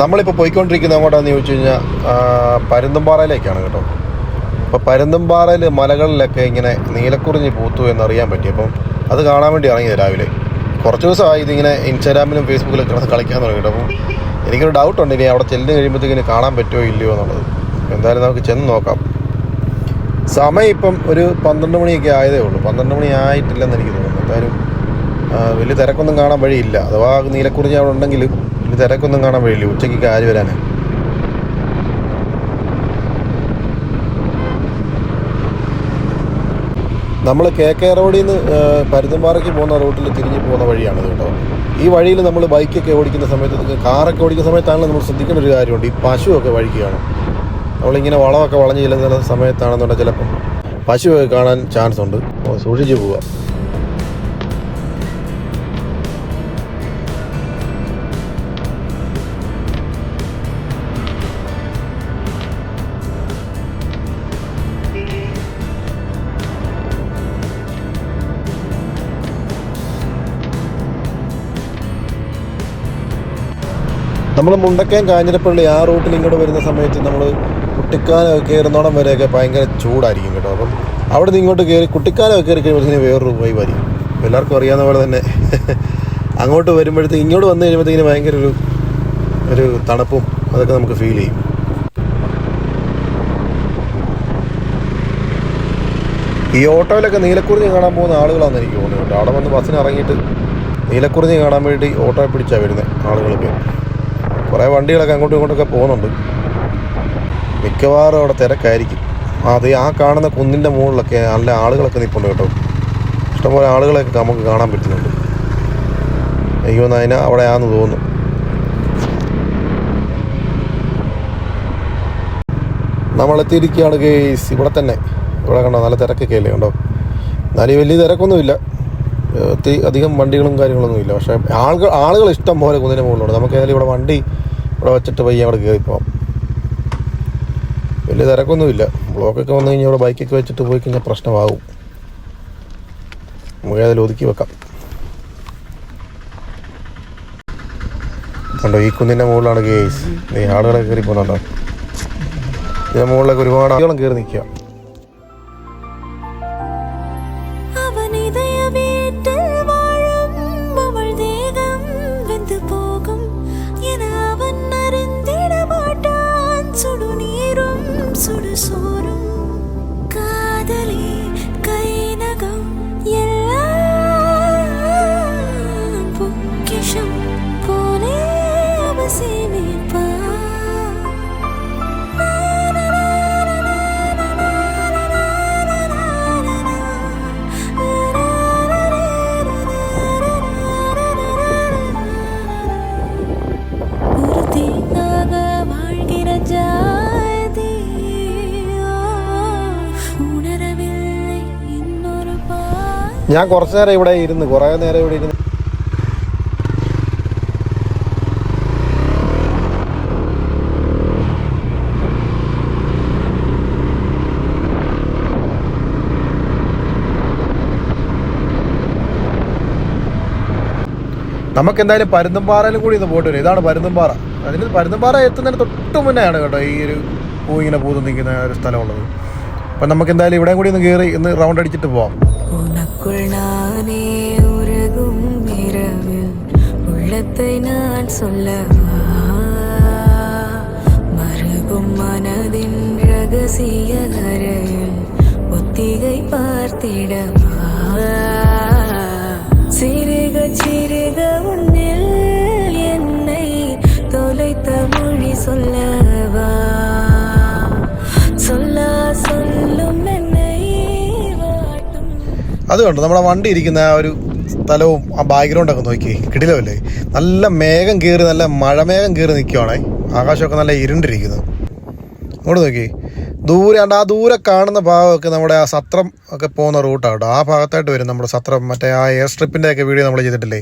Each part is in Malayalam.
നമ്മളിപ്പോൾ പോയിക്കൊണ്ടിരിക്കുന്നത് എങ്ങോട്ടാന്ന് ചോദിച്ചു കഴിഞ്ഞാൽ പരുന്തുംപാറയിലേക്കാണ് കേട്ടോ. അപ്പോൾ പരുന്തുംപാറയിൽ മലകളിലൊക്കെ ഇങ്ങനെ നീലക്കുറിഞ്ഞി പൂത്തു എന്നറിയാൻ പറ്റി. അപ്പം അത് കാണാൻ വേണ്ടി ഇറങ്ങിയത് രാവിലെ. കുറച്ച് ദിവസമായി ഇതിങ്ങനെ ഇൻസ്റ്റാഗ്രാമിലും ഫേസ്ബുക്കിലും കിടന്ന് കളിക്കാൻ തുടങ്ങിയിട്ട് അപ്പം എനിക്കൊരു ഡൗട്ടുണ്ട് ഇനി അവിടെ ചെല്ലുന്ന കഴിയുമ്പോഴത്തേക്കിനി കാണാൻ പറ്റുമോ ഇല്ലയോ എന്നുള്ളത്. എന്തായാലും നമുക്ക് ചെന്ന് നോക്കാം. സമയം ഇപ്പം ഒരു പന്ത്രണ്ട് മണിയൊക്കെ ആയതേ ഉള്ളൂ. പന്ത്രണ്ട് മണി ആയിട്ടില്ലെന്ന് എനിക്ക് തോന്നുന്നു. എന്തായാലും വലിയ തിരക്കൊന്നും കാണാൻ വഴിയില്ല. അഥവാ നീലക്കുറിഞ്ഞി അവിടെ ഉണ്ടെങ്കിലും തിരക്കൊന്നും കാണാൻ വഴിയില്ല. ഉച്ചയ്ക്ക് കാര്യം വരാൻ നമ്മൾ കെ കെ റോഡിൽ നിന്ന് പരുന്തുംപാറയ്ക്ക് പോകുന്ന റൂട്ടിൽ തിരിഞ്ഞ് പോകുന്ന വഴിയാണിത് കേട്ടോ. ഈ വഴിയിൽ നമ്മൾ ബൈക്കൊക്കെ ഓടിക്കുന്ന സമയത്ത് കാറൊക്കെ ഓടിക്കുന്ന സമയത്താണല്ലോ നമ്മൾ ശ്രദ്ധിക്കേണ്ട ഒരു കാര്യമുണ്ട്. ഈ പശുവൊക്കെ വഴിക്കുകയാണ് നമ്മളിങ്ങനെ വളമൊക്കെ വളഞ്ഞ് ചെല്ലുന്ന സമയത്താണെന്നുണ്ടെങ്കിൽ ചിലപ്പം പശുവൊക്കെ കാണാൻ ചാൻസ് ഉണ്ട്. സൂക്ഷിച്ച് പോവുക നമ്മൾ മുണ്ടക്കയം കാഞ്ഞിരപ്പള്ളി ആ റൂട്ടിൽ ഇങ്ങോട്ട് വരുന്ന സമയത്ത് നമ്മൾ കുട്ടിക്കാനൊക്കെ കയറുന്നോടം വരെയൊക്കെ ഭയങ്കര ചൂടായിരിക്കും കേട്ടോ. അപ്പം അവിടെ നിന്ന് ഇങ്ങോട്ട് കയറി കുട്ടിക്കാനൊക്കെ കയറി കഴിയുമ്പോഴത്തേക്കും വേറൊരു വൈബായിരിക്കും എല്ലാവർക്കും അറിയാവുന്ന പോലെ തന്നെ അങ്ങോട്ട് വരുമ്പോഴത്തേക്ക് ഇങ്ങോട്ട് വന്നു കഴിയുമ്പോഴത്തേക്കിന് ഭയങ്കര ഒരു ഒരു തണുപ്പും അതൊക്കെ നമുക്ക് ഫീൽ ചെയ്യും. ഈ ഓട്ടോയിലൊക്കെ നീലക്കുറിഞ്ഞ് കാണാൻ പോകുന്ന ആളുകളാണെന്ന് എനിക്ക് തോന്നുന്നുണ്ട് അവിടെ വന്ന് ബസ്സിന് ഇറങ്ങിയിട്ട് നീലക്കുറിഞ്ഞ് കാണാൻ വേണ്ടി ഓട്ടോയെ പിടിച്ചാണ് വരുന്നത് ആളുകളൊക്കെ. കുറേ വണ്ടികളൊക്കെ അങ്ങോട്ടും ഇങ്ങോട്ടൊക്കെ പോകുന്നുണ്ട്. മിക്കവാറും അവിടെ തിരക്കായിരിക്കും. അത് ആ കാണുന്ന കുന്നിന്റെ മുകളിലൊക്കെ നല്ല ആളുകളൊക്കെ നിൽപ്പുണ്ട് കേട്ടോ. ഇഷ്ടംപോലെ ആളുകളൊക്കെ നമുക്ക് കാണാൻ പറ്റുന്നുണ്ട്. എനിക്ക് തോന്നുന്നു അവിടെ ആന്ന് തോന്നുന്നു. നമ്മളെത്തിയിരിക്കുകയാണ് കേസ് ഇവിടെ തന്നെ. ഇവിടെ കണ്ടോ നല്ല തിരക്കൊക്കെ അല്ലേ കണ്ടോ? എന്നാലും വലിയ തിരക്കൊന്നുമില്ല. ഒത്തിരി അധികം വണ്ടികളും കാര്യങ്ങളൊന്നും ഇല്ല. പക്ഷേ ആളുകൾ ആളുകൾ ഇഷ്ടം പോലെ കുന്നിന്റെ മുകളിലുണ്ട്. നമുക്ക് ഏതായാലും ഇവിടെ വണ്ടി ഇവിടെ വെച്ചിട്ട് പയ്യെ അവിടെ കയറി പോവാം. വലിയ തിരക്കൊന്നുമില്ല ബ്ലോക്കൊക്കെ വന്നു കഴിഞ്ഞാൽ ഇവിടെ ബൈക്കൊക്കെ വെച്ചിട്ട് പോയി കഴിഞ്ഞാൽ പ്രശ്നമാകും. നമുക്ക് ഏതായാലും ഒതുക്കി വെക്കാം. കണ്ടോ ഈ കുന്നിന്റെ മുകളിലാണ് കേസ് ഈ ആളുകളൊക്കെ കയറി പോകുന്നുണ്ടോ ഇതിന്റെ മുകളിലൊക്കെ ഒരുപാട് ആളുകളും കയറി നിൽക്കുക. ഞാൻ കുറച്ച് നേരം ഇവിടെ ഇരുന്ന് കുറേ നേരം ഇവിടെ ഇരുന്ന്. നമുക്ക് എന്തായാലും പരുന്തുംപാറയിലും കൂടി ഇന്ന് പോയിട്ട് വരും. ഇതാണ് പരുന്തുംപാറ. അതിന് പരുന്തുംപാറ എത്തുന്നതിന് തൊട്ട് മുന്നെയാണ് കേട്ടോ ഈ ഒരു പൂ ഇങ്ങനെ പൂത്ത് നിൽക്കുന്ന ഒരു സ്ഥലമുള്ളത്. അപ്പം നമുക്ക് എന്തായാലും ഇവിടെയും കൂടി ഒന്ന് കയറി ഇന്ന് റൗണ്ട് അടിച്ചിട്ട് പോവാം உனக்குள் நானே உருகும் இரவில் உள்ளத்தை நான் சொல்லவா மருகும் மனதின் ரகசிய அறையில் ஒத்திகை பார்த்திடவா അത് കണ്ടോ? നമ്മുടെ വണ്ടി ഇരിക്കുന്ന ആ ഒരു സ്ഥലവും ആ ബാക്ക്ഗ്രൗണ്ടൊക്കെ നോക്കി. കിടിലല്ലേ നല്ല മേഘം കയറി നല്ല മഴമേഘം കയറി നിൽക്കുവാണേ ആകാശമൊക്കെ നല്ല ഇരുണ്ടിരിക്കുന്നു. അങ്ങോട്ട് നോക്കി. ദൂരെ ആ ദൂരെ കാണുന്ന ഭാഗമൊക്കെ നമ്മുടെ ആ സത്രം ഒക്കെ പോകുന്ന റൂട്ടാണ് ആ ഭാഗത്തായിട്ട് വരും നമ്മുടെ സത്രം. മറ്റേ ആ എയർ സ്ട്രിപ്പിന്റെ ഒക്കെ വീഡിയോ നമ്മൾ ചെയ്തിട്ടില്ലേ?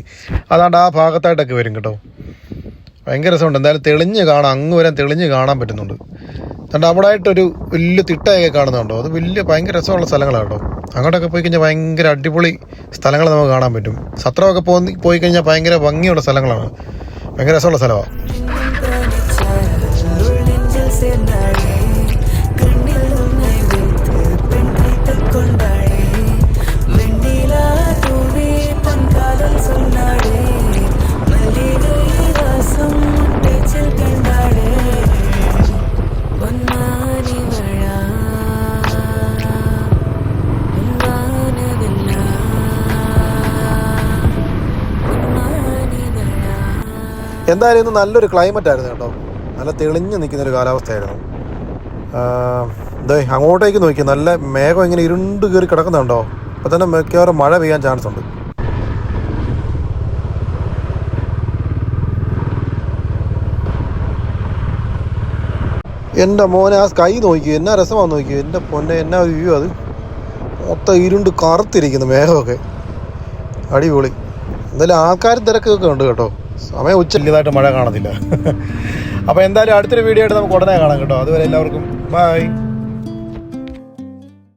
അതാണ്ട് ആ ഭാഗത്തായിട്ടൊക്കെ വരും കേട്ടോ. ഭയങ്കര രസമുണ്ട്. എന്തായാലും തെളിഞ്ഞ് കാണാം. അങ്ങ് വരെ തെളിഞ്ഞ് കാണാൻ പറ്റുന്നുണ്ട്. അതുകൊണ്ട് അവിടെ ആയിട്ടൊരു വലിയ തിട്ടയൊക്കെ കാണുന്നുണ്ടോ? അത് വലിയ ഭയങ്കര രസമുള്ള സ്ഥലങ്ങളാണ് കേട്ടോ. അങ്ങോട്ടൊക്കെ പോയി കഴിഞ്ഞാൽ ഭയങ്കര അടിപൊളി സ്ഥലങ്ങൾ നമുക്ക് കാണാൻ പറ്റും. സത്രമൊക്കെ പോയി പോയി കഴിഞ്ഞാൽ ഭയങ്കര ഭംഗിയുള്ള സ്ഥലങ്ങളാണ്. ഭയങ്കര രസമുള്ള സ്ഥലമാണ് എന്തായാലും ഇന്ന് നല്ലൊരു ക്ലൈമറ്റ് ആയിരുന്നു കേട്ടോ. നല്ല തെളിഞ്ഞു നിൽക്കുന്നൊരു കാലാവസ്ഥയായിരുന്നു. ഇതേ അങ്ങോട്ടേക്ക് നോക്കി നല്ല മേഘം ഇങ്ങനെ ഇരുണ്ട് കയറി കിടക്കുന്നുണ്ടോ? അപ്പോൾ തന്നെ മിക്കവാറും മഴ പെയ്യാൻ ചാൻസ് ഉണ്ട്. എന്റെ മോനെ ആ സ്കൈ നോക്കി എന്നാ രസമാണെന്ന് നോക്കി എന്റെ പൊന്നെ എന്നാ വ്യൂ അത്. മൊത്തം ഇരുണ്ട് കറുത്തിരിക്കുന്നു മേഘമൊക്കെ. അടിപൊളി. എന്തായാലും ആൾക്കാർ തിരക്കൊക്കെ ഉണ്ട് കേട്ടോ. സമയം ഉച്ച വലിയതായിട്ട് മഴ കാണത്തില്ല. അപ്പോൾ എന്തായാലും അടുത്തൊരു വീഡിയോ ആയിട്ട് നമുക്ക് ഉടനെ കാണാം കേട്ടോ. അതുവരെ എല്ലാവർക്കും ബൈ